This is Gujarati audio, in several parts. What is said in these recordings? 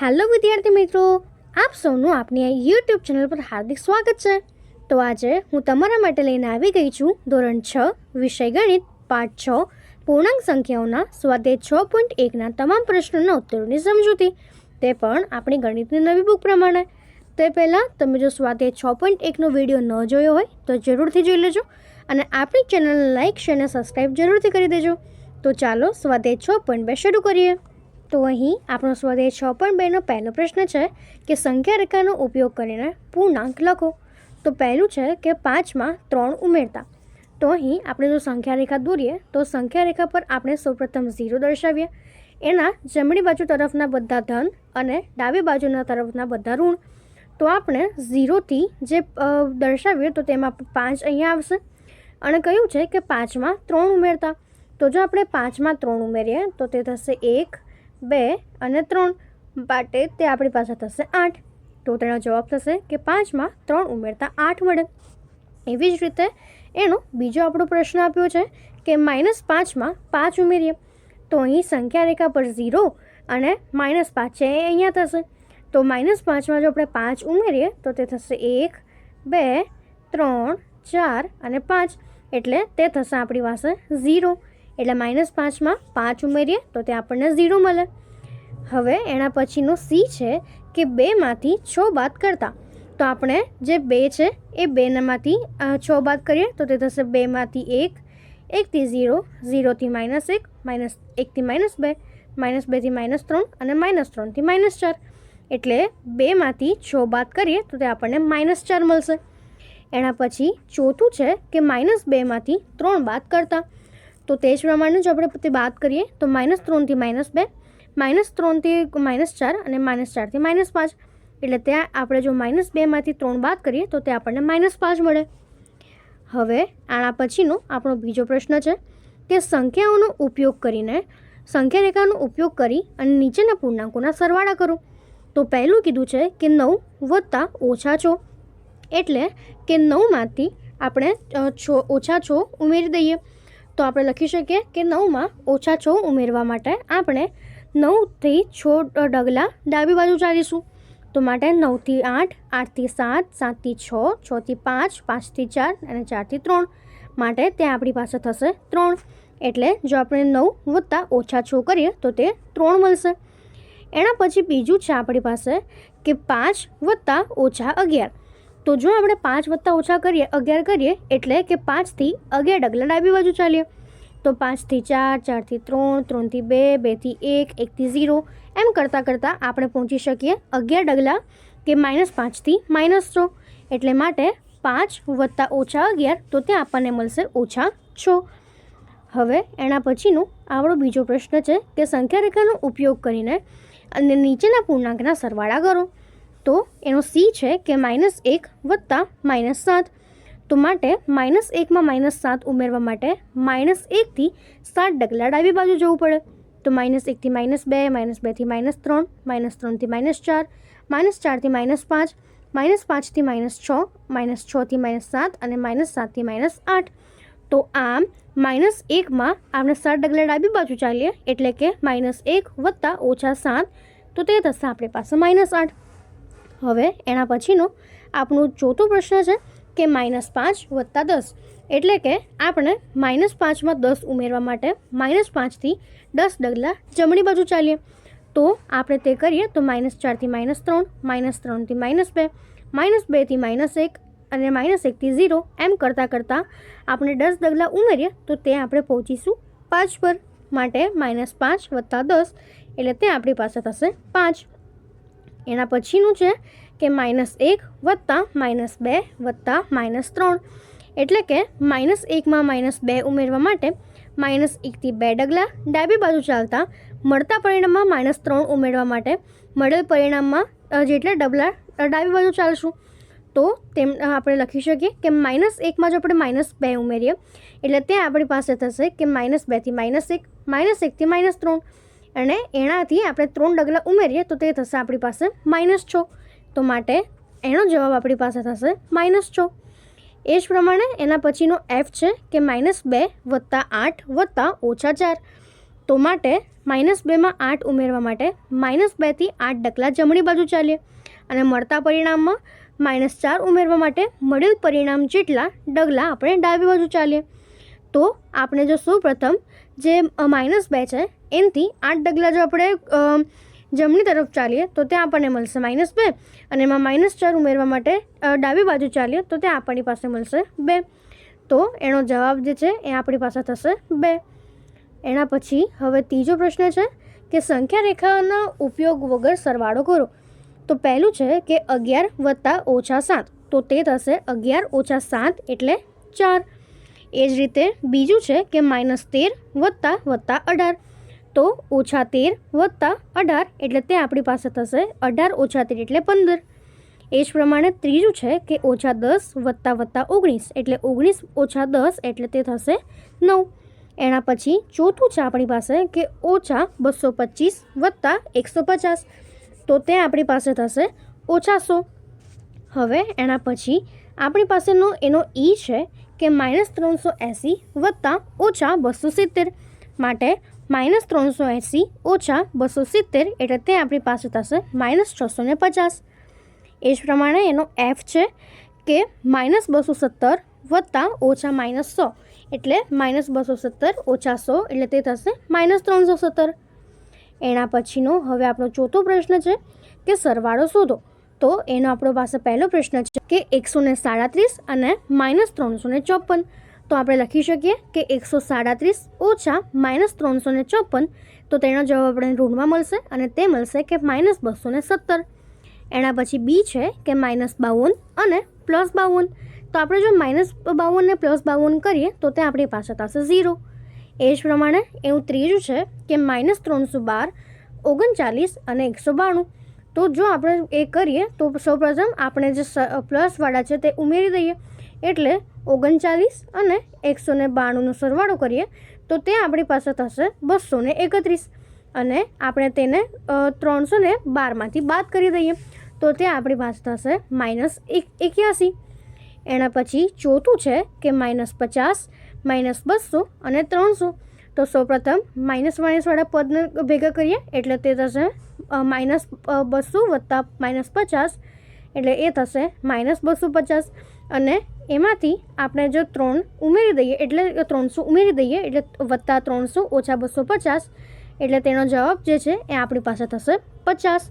હેલો વિદ્યાર્થી મિત્રો. આપ સૌનું આપની આ યુટ્યુબ ચેનલ પર હાર્દિક સ્વાગત છે. તો આજે હું તમારા માટે લઈને આવી ગઈ છું ધોરણ છ, વિષય ગણિત, પાઠ છ, પૂર્ણાંક સંખ્યાઓના સ્વાધ્યાય છ પોઈન્ટ એકના તમામ પ્રશ્નોના ઉત્તરોની સમજૂતી. તે પણ આપણી ગણિતની નવી બુક પ્રમાણે. તે પહેલાં તમે જો સ્વાધ્યાય છ પોઈન્ટ એકનો વીડિયો ન જોયો હોય, તો જરૂરથી જોઈ લેજો અને આપણી ચેનલને લાઇક શેર અને સબસ્ક્રાઈબ જરૂરથી કરી દેજો. તો ચાલો સ્વાધ્યાય છ પોઈન્ટ બે શરૂ કરીએ. તો અહીં આપણો સ્વાધ્યાય છ પણ બેનો પહેલો પ્રશ્ન છે કે સંખ્યા રેખાનો ઉપયોગ કરીને પૂર્ણાંક લખો. તો પહેલું છે કે પાંચમાં ત્રણ ઉમેરતા. તો અહીં આપણે જો સંખ્યા રેખા દોરીએ, તો સંખ્યા રેખા પર આપણે સૌપ્રથમ ઝીરો દર્શાવીએ. એના જમણી બાજુ તરફના બધા ધન અને ડાબી બાજુના તરફના બધા ઋણ. તો આપણે ઝીરોથી જે દર્શાવીએ તો તેમાં પાંચ અહીંયા આવશે. અને કયું છે કે પાંચમાં ત્રણ ઉમેરતા. તો જો આપણે પાંચમાં ત્રણ ઉમેરીએ, તો તે થશે એક બે અને ત્રણ. માટે તે આપણી પાસે થશે આઠ. તો તેનો જવાબ થશે કે પાંચમાં ત્રણ ઉમેરતા આઠ મળે. એવી જ રીતે એનો બીજો આપણો પ્રશ્ન આપ્યો છે કે માઇનસ પાંચમાં પાંચ ઉમેરીએ. તો અહીં સંખ્યા રેખા પર ઝીરો અને માઇનસ પાંચ છે એ અહીંયા થશે. તો માઇનસ પાંચમાં જો આપણે પાંચ ઉમેરીએ તો તે થશે એક, બે, ત્રણ, ચાર અને પાંચ. એટલે તે થશે આપણી પાસે ઝીરો. એટલે માઇનસ પાંચમાં પાંચ ઉમેરીએ તો તે આપણને ઝીરો મળે. હવે એના પછીનો સી છે કે બેમાંથી છ બાદ કરતા. તો આપણે જે બે છે એ બેનામાંથી છ બાદ કરીએ તો તે થશે બેમાંથી એક એકથી ઝીરો ઝીરોથી માઇનસ એક માઇનસ એકથી માઇનસ બે માઇનસ બેથી માઇનસ ત્રણ અને માઇનસ ત્રણથી માઇનસ ચાર. એટલે બેમાંથી છ બાદ કરીએ તો તે આપણને માઇનસ ચાર મળશે. એના પછી ચોથું છે કે માઇનસ બેમાંથી ત્રણ બાદ કરતા. તો તે જ પ્રમાણે જો આપણે તે બાદ કરીએ, તો માઇનસ ત્રણથી માઇનસ બે, માઇનસ ત્રણથી માઇનસ ચાર અને માઇનસ ચારથી માઇનસ પાંચ. એટલે ત્યાં આપણે જો માઇનસ બેમાંથી ત્રણ બાદ કરીએ, તો તે આપણને માઇનસ પાંચ મળે. હવે આના પછીનો આપણો બીજો પ્રશ્ન છે કે સંખ્યાઓનો ઉપયોગ કરીને સંખ્યા રેખાનો ઉપયોગ કરી અને નીચેના પૂર્ણાંકોના સરવાળા કરો. તો પહેલું કીધું છે કે નવ વત્તા ઓછા છો. એટલે કે નવમાંથી આપણે છો ઓછા છો ઉમેરી દઈએ. તો આપણે લખી શકીએ કે નવમાં ઓછા છો ઉમેરવા માટે આપણે નવથી છો ડગલા ડાબી બાજુ ચાલીશું. તો માટે નવથી આઠ, આઠથી સાત, સાતથી છ, છથી પાંચ, પાંચથી ચાર અને ચારથી ત્રણ. માટે તે આપણી પાસે થશે ત્રણ. એટલે જો આપણે નવ વત્તા ઓછા છો કરીએ તો તે ત્રણ મળશે. એના પછી બીજું છે આપણી પાસે કે પાંચ વત્તા ઓછા અગિયાર. તો જો આપણે પાંચ વત્તા ઓછા કરીએ, અગિયાર કરીએ, એટલે કે પાંચથી અગિયાર ડગલા ડાબી બાજુ ચાલીએ. તો પાંચથી ચાર ચારથી ત્રણ ત્રણથી બે બેથી એક એકથી ઝીરો. એમ કરતાં કરતાં આપણે પહોંચી શકીએ અગિયાર ડગલા કે માઇનસ પાંચથી માઇનસ છ એટલે માટે પાંચ વત્તા ઓછા અગિયાર તો ત્યાં આપણને મળશે ઓછા છ. હવે એના પછીનો આપણો બીજો પ્રશ્ન છે કે સંખ્યા રેખાનો ઉપયોગ કરીને અને નીચેના પૂર્ણાંકના સરવાળા કરો. તો એનો સી છે કે માઇનસ એક વત્તા માઇનસ સાત. તો માટે માઇનસ એકમાં માઇનસ સાત ઉમેરવા માટે માઇનસ એકથી સાત ડગલા ડાબી બાજુ જવું પડે. તો માઇનસ એકથી માઇનસ બે માઇનસ બેથી માઇનસ ત્રણ માઇનસ ત્રણથી માઇનસ ચાર માઇનસ ચારથી માઇનસ પાંચ માઇનસ પાંચથી માઇનસ છ માઇનસ છથી માઇનસ સાત અને માઇનસ સાતથી માઇનસ આઠ. તો આમ માઇનસ એકમાં આપણે સાત ડગલા ડાબી બાજુ ચાલીએ એટલે કે માઇનસ એક વત્તા ઓછા સાત. તો તે થશે આપણી પાસે માઇનસ આઠ. હવે એના પછીનો આપણો ચોથો પ્રશ્ન છે કે માઇનસ પાંચ વત્તા દસ. એટલે કે આપણે માઇનસ પાંચમાં દસ ઉમેરવા માટે માઇનસ પાંચથી દસ ડગલા જમણી બાજુ ચાલીએ. તો આપણે તે કરીએ તો માઇનસ ચારથી માઇનસ ત્રણ, માઇનસ ત્રણથી માઇનસ બે, માઇનસ બેથી માઇનસ એક અને માઇનસ એકથી ઝીરો. એમ કરતાં કરતાં આપણે દસ ડગલા ઉમેરીએ તો તે આપણે પહોંચીશું પાંચ પર. માટે માઇનસ પાંચ વત્તા દસ એટલે તે આપણી પાસે થશે પાંચ. એના પછીનું છે કે માઇનસ એક વત્તા માઇનસ બે વત્તા માઇનસ ત્રણ. એટલે કે માઇનસ એકમાં માઇનસ બે ઉમેરવા માટે માઇનસ એકથી બે ડગલા ડાબી બાજુ ચાલતા મળતા પરિણામમાં માઇનસ ત્રણ ઉમેરવા માટે મળેલ પરિણામમાં જેટલા ડબલા ડાબી બાજુ ચાલશું. તો તેમ આપણે લખી શકીએ કે માઇનસ એકમાં જો આપણે માઇનસ બે ઉમેરીએ, એટલે તે આપણી પાસે થશે કે માઇનસ બેથી માઇનસ એક, માઇનસ એકથી માઇનસ ત્રણ. અને એનાથી આપણે ત્રણ ડગલા ઉમેરીએ તો તે થશે આપણી પાસે માઇનસ છ. તો માટે એનો જવાબ આપણી પાસે થશે માઇનસ છ. એ જ પ્રમાણે એના પછીનો એફ છે કે માઇનસ બે વત્તા આઠ વત્તા ઓછા ચાર. તો માટે માઇનસ બેમાં આઠ ઉમેરવા માટે માઇનસ બેથી આઠ ડગલા જમણી બાજુ ચાલીએ. અને મળતા પરિણામમાં માઇનસ ચાર ઉમેરવા માટે મળેલ પરિણામ જેટલા ડગલા આપણે ડાબી બાજુ ચાલીએ. તો આપણે જો સૌપ્રથમ જે માઇનસ બે છે, એનાથી આઠ ડગલા જો આપણે જમણી તરફ ચાલીએ, તો ત્યાં આપણને મળશે માઇનસ બે. અને એમાં માઇનસ ચાર ઉમેરવા માટે ડાબી બાજુ ચાલીએ, તો ત્યાં આપણી પાસે મળશે બે. તો એનો જવાબ જે છે, એ આપણી પાસે થશે બે. એના પછી હવે ત્રીજો પ્રશ્ન છે કે સંખ્યા રેખાના ઉપયોગ વગર સરવાળો કરો. તો પહેલું છે કે અગિયાર વત્તા ઓછા સાત. તો તે થશે અગિયાર ઓછા સાત એટલે ચાર. એ જ રીતે બીજું છે કે માઇનસ તેર વત્તા વત્તા અઢાર. તો ઓછા તેર વત્તા અઢાર એટલે તે આપણી પાસે થશે અઢાર ઓછા તેર એટલે પંદર. એ જ પ્રમાણે ત્રીજું છે કે ઓછા દસ વત્તા વત્તા ઓગણીસ એટલે ઓગણીસ ઓછા દસ એટલે તે થશે નવ. એના પછી ચોથું છે આપણી પાસે કે ઓછા બસો પચીસ વત્તા એકસો પચાસ. તો તે આપણી પાસે થશે ઓછા સો હવે એના પછી આપણી પાસેનો એનો ઈ છે કે માઇનસ ત્રણસો એંસી વત્તા ઓછા બસો સિત્તેર માટે માઇનસ ત્રણસો એંસી ઓછા બસો સિત્તેર એટલે તે આપણી પાસે થશે માઇનસ છસો ને પચાસ. એ જ પ્રમાણે એનો એફ છે કે માઇનસ બસો સત્તર વત્તા ઓછા માઇનસ સો એટલે માઇનસ બસો સત્તર ઓછા સો એટલે તે થશે માઇનસ ત્રણસો સત્તર. એના પછીનો હવે આપણો ચોથો પ્રશ્ન છે કે સરવાળો શોધો. તો એનો આપણો પાસે પહેલો પ્રશ્ન છે કે એકસો ને સાડત્રીસ અને માઇનસ ત્રણસો ને ચોપન. તો આપણે લખી શકીએ કે એકસો સાડત્રીસ ઓછા માઇનસ ત્રણસો ને ચોપન. તો તેનો જવાબ આપણે ઋણમાં મળશે અને તે મળશે કે માઇનસ બસો ને સત્તર. એના પછી બી છે કે માઇનસ બાવન અને પ્લસ બાવન. તો આપણે જો માઇનસ બાવન ને પ્લસ બાવન કરીએ તો તે આપણી પાસે થશે ઝીરો. એ જ પ્રમાણે એવું ત્રીજું છે કે માઇનસ ત્રણસો બાર, ઓગણચાલીસ અને એકસો બાણું. તો જો આપણે એ કરીએ, તો સૌપ્રથમ આપણે જે પ્લસવાળા છે તે ઉમેરી દઈએ. એટલે ઓગણચાલીસ અને એકસો ને બાણુંનો સરવાળો કરીએ, તો તે આપણી પાસે થશે બસો ને એકત્રીસ. અને આપણે તેને ત્રણસો ને બારમાંથી બાદ કરી દઈએ, તો તે આપણી પાસે થશે માઇનસ એક, એક્યાસી. એના પછી ચોથું છે કે માઇનસ પચાસ, માઇનસ બસો અને ત્રણસો. તો સૌપ્રથમ માઇનસ માઇનસવાળા પદને ભેગા કરીએ, એટલે તે થશે માઇનસ બસો વત્તા માઇનસ પચાસ એટલે એ થશે માઇનસ બસો પચાસ. અને એમાંથી આપણે જો ત્રણ ઉમેરી દઈએ એટલે ત્રણસો ઉમેરી દઈએ એટલે વત્તા ત્રણસો ઓછા બસો પચાસ એટલે તેનો જવાબ જે છે એ આપણી પાસે થશે પચાસ.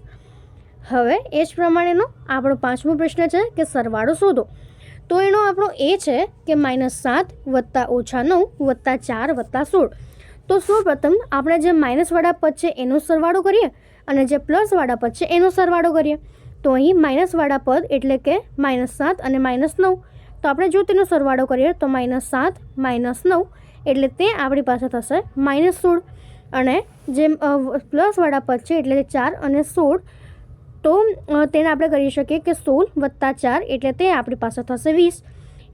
હવે એ જ પ્રમાણેનો આપણો પાંચમો પ્રશ્ન છે કે સરવાળો શોધો. તો એનો આપણો એ છે કે માઇનસ સાત વત્તા ઓછા નવ વત્તા ચાર વત્તા સોળ. તો સૌપ્રથમ આપણે જે માઇનસવાળા પદ છે એનો સરવાળો કરીએ. અને જે પ્લસવાળા પદ છે, એનો સરવાળો કરીએ. તો અહીં માઇનસવાળા પદ એટલે કે માઇનસ સાત અને માઇનસ નવ. તો આપણે જો તેનો સરવાળો કરીએ, તો માઇનસ સાત માઇનસ નવ, એટલે તે આપણી પાસે થશે માઇનસ સોળ. અને જે પ્લસવાળા પદ છે, એટલે ચાર અને સોળ, તો તેને આપણે કરી શકીએ કે સોળ વત્તા ચાર, એટલે તે આપણી પાસે થશે વીસ.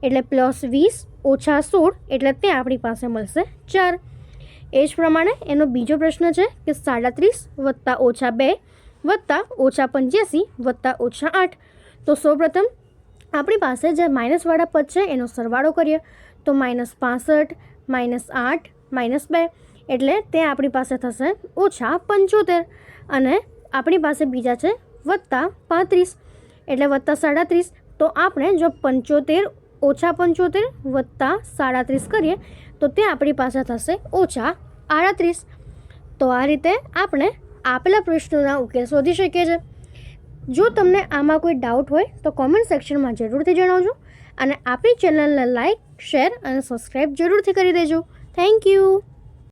એટલે પ્લસ વીસ ઓછા સોળ, એટલે તે આપણી પાસે મળશે ચાર. એ જ પ્રમાણે એનો બીજો પ્રશ્ન છે કે સાડત્રીસ વત્તા ઓછા બે વત્તા ઓછા પંચ્યાસી વત્તા ઓછા આઠ. તો સૌપ્રથમ આપણી પાસે જે માઇનસવાળા પદ છે એનો સરવાળો કરીએ. તો માઇનસ પાસઠ માઇનસ આઠ માઇનસ બે. એટલે તે આપણી પાસે થશે ઓછા પંચોતેર. અને આપણી પાસે બીજા છે વત્તા પાંત્રીસ. એટલે વત્તા સાડત્રીસ. તો આપણે જો પંચોતેર ઓછા પંચોતેર વત્તા સાડત્રીસ કરીએ, તો તે આપણી પાસે થશે ઓછા આડત્રીસ. તો આ રીતે આપણે આપેલા પ્રશ્નોના ઉકેલ શોધી શકીએ છીએ. જો તમને આમાં કોઈ ડાઉટ હોય, તો કોમેન્ટ સેક્શનમાં જરૂરથી જણાવજો અને આપણી ચેનલને લાઇક શેર અને સબસ્ક્રાઈબ જરૂરથી કરી દેજો. Thank you